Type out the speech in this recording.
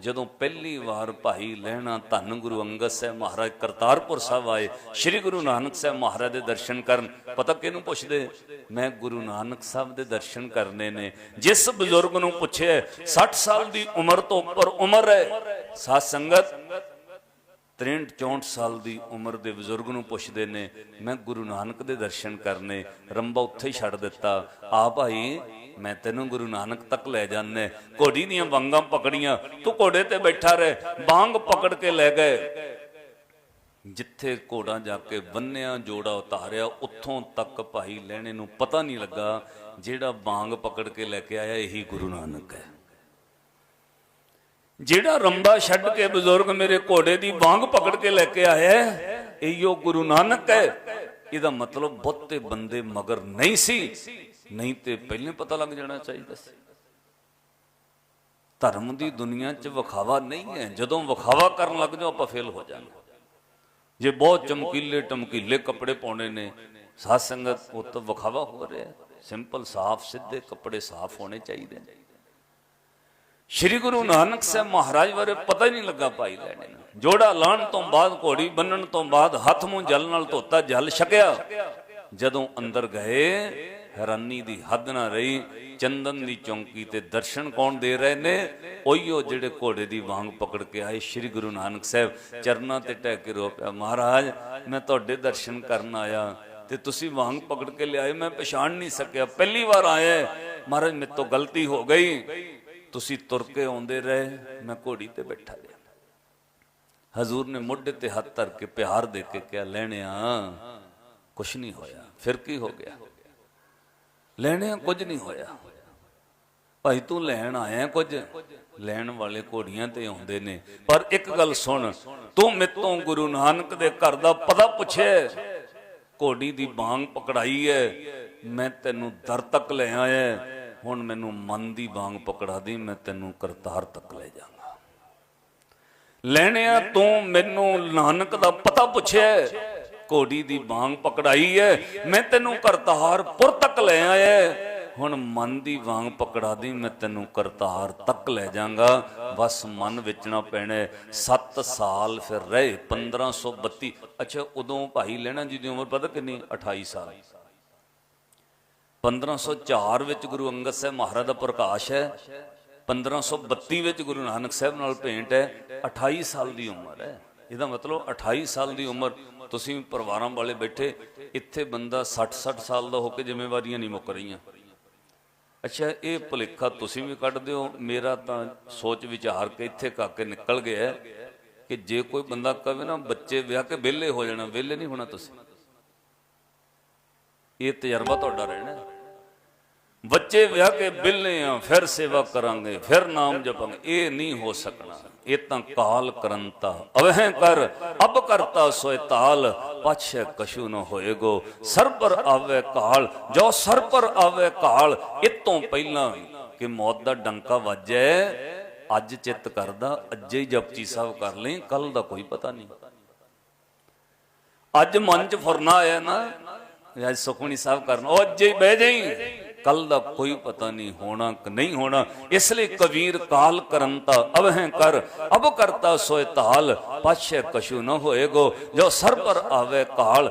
ਜਦੋਂ ਪਹਿਲੀ ਵਾਰ ਭਾਈ ਲੈਣਾ ਧੰਨ ਗੁਰੂ ਅੰਗਦ ਸਾਹਿਬ ਮਹਾਰਾਜ ਕਰਤਾਰਪੁਰ ਸਾਹਿਬ ਆਏ, ਸ੍ਰੀ ਗੁਰੂ ਨਾਨਕ ਸਾਹਿਬ ਮਹਾਰਾਜ ਦੇ ਦਰਸ਼ਨ ਕਰਨ, ਪਤਾ ਕਿਹਨੂੰ ਪੁੱਛਦੇ? ਮੈਂ ਗੁਰੂ ਨਾਨਕ ਸਾਹਿਬ ਦੇ ਦਰਸ਼ਨ ਕਰਨੇ ਨੇ। ਜਿਸ ਬਜ਼ੁਰਗ ਨੂੰ ਪੁੱਛਿਆ 60 ਸਾਲ ਦੀ ਉਮਰ ਤੋਂ ਉੱਪਰ ਉਮਰ ਹੈ? ਸਾਧ ਸੰਗਤ 63 64 ਸਾਲ ਦੀ ਉਮਰ ਦੇ ਬਜ਼ੁਰਗ ਨੂੰ ਪੁੱਛਦੇ ਨੇ, ਮੈਂ ਗੁਰੂ ਨਾਨਕ ਦੇ ਦਰਸ਼ਨ ਕਰਨੇ, ਰੰਬਾ ਉੱਥੇ ਛੱਡ ਦਿੱਤਾ। ਆ ਭਾਈ ਮੈਂ ਤੈਨੂੰ ਗੁਰੂ ਨਾਨਕ ਤੱਕ ਲੈ ਜਾਣੇ ਘੋੜੀ ਦੀਆਂ ਵੰਗਾਂ ਪਕੜੀਆਂ। ਤੂੰ ਘੋੜੇ ਤੇ ਬੈਠਾ ਰਹਿ। ਬਾਂਗ ਪਕੜ ਕੇ ਲੈ ਗਏ। ਜਿੱਥੇ ਘੋੜਾ ਜਾ ਕੇ ਬੰਨਿਆ ਜੋੜਾ ਉਤਾਰਿਆ ਉੱਥੋਂ ਤੱਕ ਭਾਈ ਲੈਣੇ ਨੂੰ ਪਤਾ ਨਹੀਂ ਲੱਗਾ ਜਿਹੜਾ ਬਾਂਗ ਪਕੜ ਕੇ ਲੈ ਕੇ ਆਇਆ ਇਹੀ ਗੁਰੂ ਨਾਨਕ ਹੈ। ਜਿਹੜਾ ਰੰਬਾ ਛੱਡ ਕੇ ਬਜ਼ੁਰਗ ਮੇਰੇ ਘੋੜੇ ਦੀ ਬਾਂਗ ਪਕੜ ਕੇ ਲੈ ਕੇ ਆਇਆ ਹੈ, ਇਹੋ ਗੁਰੂ ਨਾਨਕ ਹੈ। ਇਹਦਾ ਮਤਲਬ ਬਹੁਤੇ ਬੰਦੇ ਮਗਰ ਨਹੀਂ ਸੀ। ਨਹੀਂ ਤੇ ਪਹਿਲੇ ਪਤਾ ਲੱਗ ਜਾਣਾ ਚਾਹੀਦਾ ਸੀ। ਧਰਮ ਦੀ ਦੁਨੀਆ 'ਚ ਵਿਖਾਵਾ ਨਹੀਂ ਹੈ। ਜਦੋਂ ਵਿਖਾਵਾ ਕਰਨ ਲੱਗ ਜਾਓ, ਆਪਾਂ ਫੇਲ ਹੋ ਜਾਣਾ ਜੇ ਬਹੁਤ ਚਮਕੀਲੇ ਟਮਕੀਲੇ ਕੱਪੜੇ ਪਾਉਣੇ ਨੇ, ਸਾਧ ਸੰਗਤ, ਉਹ ਤਾਂ ਵਿਖਾਵਾ ਹੋ ਰਿਹਾ। ਸਿੰਪਲ ਸਾਫ਼, ਸਿੱਧੇ ਕੱਪੜੇ ਸਾਫ਼ ਹੋਣੇ ਚਾਹੀਦੇ ਨੇ। ਸ਼੍ਰੀ ਗੁਰੂ ਨਾਨਕ ਸਾਹਿਬ ਮਹਾਰਾਜ ਬਾਰੇ ਪਤਾ ਹੀ ਨਹੀਂ ਲੱਗਾ ਭਾਈ ਲੈਣੇ ਨੂੰ। ਜੋੜਾ ਲਾਣ ਤੋਂ ਬਾਅਦ, ਘੋੜੀ ਬੰਨਣ ਤੋਂ ਬਾਅਦ, ਹੱਥ ਮੂੰਹ ਜਲ ਨਾਲ ਧੋਤਾ, ਜਲ ਛਕਿਆ। ਜਦੋਂ ਅੰਦਰ ਗਏ, ਹੈਰਾਨੀ ਦੀ ਹੱਦ ਨਾ ਰਹੀ, ਚੰਦਨ ਦੀ ਚੌਂਕੀ ਤੇ ਦਰਸ਼ਨ ਕੌਣ ਦੇ ਰਹੇ ਨੇ? ਉਹੀਓ ਜਿਹੜੇ ਘੋੜੇ ਦੀ ਵਾਂਗ ਪਕੜ ਕੇ ਆਏ ਸ਼੍ਰੀ ਗੁਰੂ ਨਾਨਕ ਸਾਹਿਬ। ਚਰਨਾਂ ਤੇ ਟਹਿ ਕੇ ਰੋ ਪਿਆ, ਮਹਾਰਾਜ, ਮੈਂ ਤੁਹਾਡੇ ਦਰਸ਼ਨ ਕਰਨ ਆਇਆ। ਤੇ ਤੁਸੀਂ ਵਾਂਗ ਪਕੜ ਕੇ ਲਿਆਏ, ਮੈਂ ਪਛਾਣ ਨਹੀਂ ਸਕਿਆ। ਪਹਿਲੀ ਵਾਰ ਆਇਆ ਮਹਾਰਾਜ, ਮੇਰੇ ਤੋਂ ਗਲਤੀ ਹੋ ਗਈ। ਤੁਸੀਂ ਤੁਰ ਕੇ ਆਉਂਦੇ ਰਹੇ, ਮੈਂ ਘੋੜੀ ਤੇ ਬੈਠਾ ਰਿਹਾ। ਹਜ਼ੂਰ ਨੇ ਮੋਢੇ ਤੇ ਹੱਥ ਧਰ ਕੇ ਪਿਆਰ ਦੇ ਕੇ ਕਿਹਾ, ਲੈਣਿਆ, ਕੁਛ ਨਹੀਂ ਹੋਇਆ, ਫਿਰ ਕੀ ਹੋ ਗਿਆ? ਲੈਣਿਆ, ਕੁਝ ਨਹੀਂ ਹੋਇਆ। ਭਾਈ, ਤੂੰ ਲੈਣ ਆਇਆ ਕੁਝ? ਲੈਣ ਵਾਲੇ ਘੋੜੀਆਂ ਤੇ ਆਉਂਦੇ ਨੇ। ਪਰ ਇੱਕ ਗੱਲ ਸੁਣ, ਤੂੰ ਮੇਤੋਂ ਗੁਰੂ ਨਾਨਕ ਦੇ ਘਰ ਦਾ ਪਤਾ ਪੁੱਛਿਆ ਘੋੜੀ ਦੀ ਬਾਂਗ ਪਕੜਾਈ ਹੈ, ਮੈਂ ਤੈਨੂੰ ਦਰ ਤੱਕ ਲੈ ਆਇਆ ਹੁਣ ਮੈਨੂੰ ਮਨ ਦੀ ਬਾਂਗ ਪਕੜਾ ਦੀ ਮੈਂ ਤੈਨੂੰ ਕਰਤਾਰ ਤੱਕ ਲੈ ਜਾਵਾਂਗਾ ਲੈਣਿਆ, ਤੂੰ ਮੈਨੂੰ ਨਾਨਕ ਦਾ ਪਤਾ ਪੁੱਛਿਆ, ਘੋੜੀ ਦੀ ਬਾਂਗ ਪਕੜਾਈ ਹੈ ਮੈਂ ਤੈਨੂੰ ਕਰਤਾਰਪੁਰ ਤੱਕ ਲੈ ਆਇਆ। ਹੁਣ ਮਨ ਦੀ ਵਾਂਗ ਪਕੜਾ ਦੀ ਮੈਂ ਤੈਨੂੰ ਕਰਤਾਰ ਤੱਕ ਲੈ ਜਾਵਾਂਗਾ। ਬਸ ਮਨ ਵਿਚਣਾ ਪੈਣਾ 7 ਸਾਲ ਫਿਰ ਰਹੇ 1532 ਅੱਛਾ, ਉਦੋਂ ਭਾਈ ਲੈਣਾ ਜੀ ਦੀ ਉਮਰ ਪਤਾ ਕਿੰਨੀ? 28 ਸਾਲ। 1504 ਵਿੱਚ ਗੁਰੂ ਅੰਗਦ ਸਾਹਿਬ ਮਹਾਰਾਜ ਦਾ ਪ੍ਰਕਾਸ਼ ਹੈ। 1532 ਵਿੱਚ ਗੁਰੂ ਨਾਨਕ ਸਾਹਿਬ ਨਾਲ ਭੇਂਟ ਹੈ। 28 ਸਾਲ ਦੀ ਉਮਰ ਹੈ। ਇਹਦਾ ਮਤਲਬ 28 ਸਾਲ ਦੀ ਉਮਰ। ਤੁਸੀਂ ਪਰਿਵਾਰਾਂ ਵਾਲੇ ਬੈਠੇ, ਇੱਥੇ ਬੰਦਾ 60 60 ਸਾਲ ਦਾ ਹੋ ਕੇ ਜ਼ਿੰਮੇਵਾਰੀਆਂ ਨਹੀਂ ਮੁੱਕ ਰਹੀਆਂ। ਅੱਛਾ, ਇਹ ਭੁਲੇਖਾ ਤੁਸੀਂ ਵੀ ਕੱਢ ਦਿਓ। ਮੇਰਾ ਤਾਂ ਸੋਚ ਵਿਚਾਰ ਕੇ ਇੱਥੇ ਕਾਕੇ ਨਿਕਲ ਗਿਆ ਕਿ ਜੇ ਕੋਈ ਬੰਦਾ ਕਹੇ ਨਾ, ਬੱਚੇ ਵਿਆਹ ਕੇ ਵਿਹਲੇ ਹੋ ਜਾਣਾ, ਵਿਹਲੇ ਨਹੀਂ ਹੋਣਾ ਤੁਸੀਂ। ਇਹ ਤਜਰਬਾ ਤੁਹਾਡਾ ਰਹਿਣਾ ਬੱਚੇ ਵਿਆਹ ਕੇ ਬਿੱਲੇ ਆ, ਫਿਰ ਸੇਵਾ ਕਰਾਂਗੇ, ਫਿਰ ਨਾਮ ਜਪਾਂਗੇ। ਇਹ ਨਹੀਂ ਹੋ ਸਕਣਾ। ਇਹ ਤਾਂ ਕਾਲ ਕਰੰਤਾ। ਅਵਹਿ ਕਰ, ਅਬ ਕਰਤਾ ਸੋਇ ਤਾਲ। ਪਛੇ ਕਸ਼ੂ ਨ ਹੋਏਗੋ। ਸਰ ਪਰ ਆਵੇ ਕਾਲ। ਜੋ ਸਰ ਪਰ ਆਵੇ ਕਾਲ, ਇਤੋਂ ਪਹਿਲਾਂ ਕਿ ਮੌਤ ਦਾ ਡੰਕਾ ਵੱਜੇ, ਅੱਜ ਚਿੱਤ ਕਰਦਾ, ਅੱਜੇ ਹੀ ਜਪਜੀ ਸਾਹਿਬ ਕਰ ਲਈ ਕੱਲ ਦਾ ਕੋਈ ਪਤਾ ਨਹੀਂ। ਅੱਜ ਮਨ ਚ ਫੁਰਨਾ ਆਇਆ ਨਾ ਅੱਜ ਸੁਖਮਣੀ ਸਾਹਿਬ ਕਰਨ, ਉਹ ਅੱਜੇ ਹੀ ਬਹਿ ਜਾਈ। ਕੱਲ ਦਾ ਕੋਈ ਪਤਾ ਨਹੀਂ ਹੋਣਾ ਕਿ ਨਹੀਂ ਹੋਣਾ। ਇਸ ਲਈ ਕਬੀਰ ਕਾਲ ਕਰੰਤਾ ਅਵਹਿ ਕਰ, ਅਬ ਕਰਤਾ ਸੋਇ ਤਾਲ ਪਾਛੇ ਕਛੂ ਨ ਹੋਏਗੋ, ਜੋ ਸਰ ਪਰ ਆਵੇ ਕਾਲ।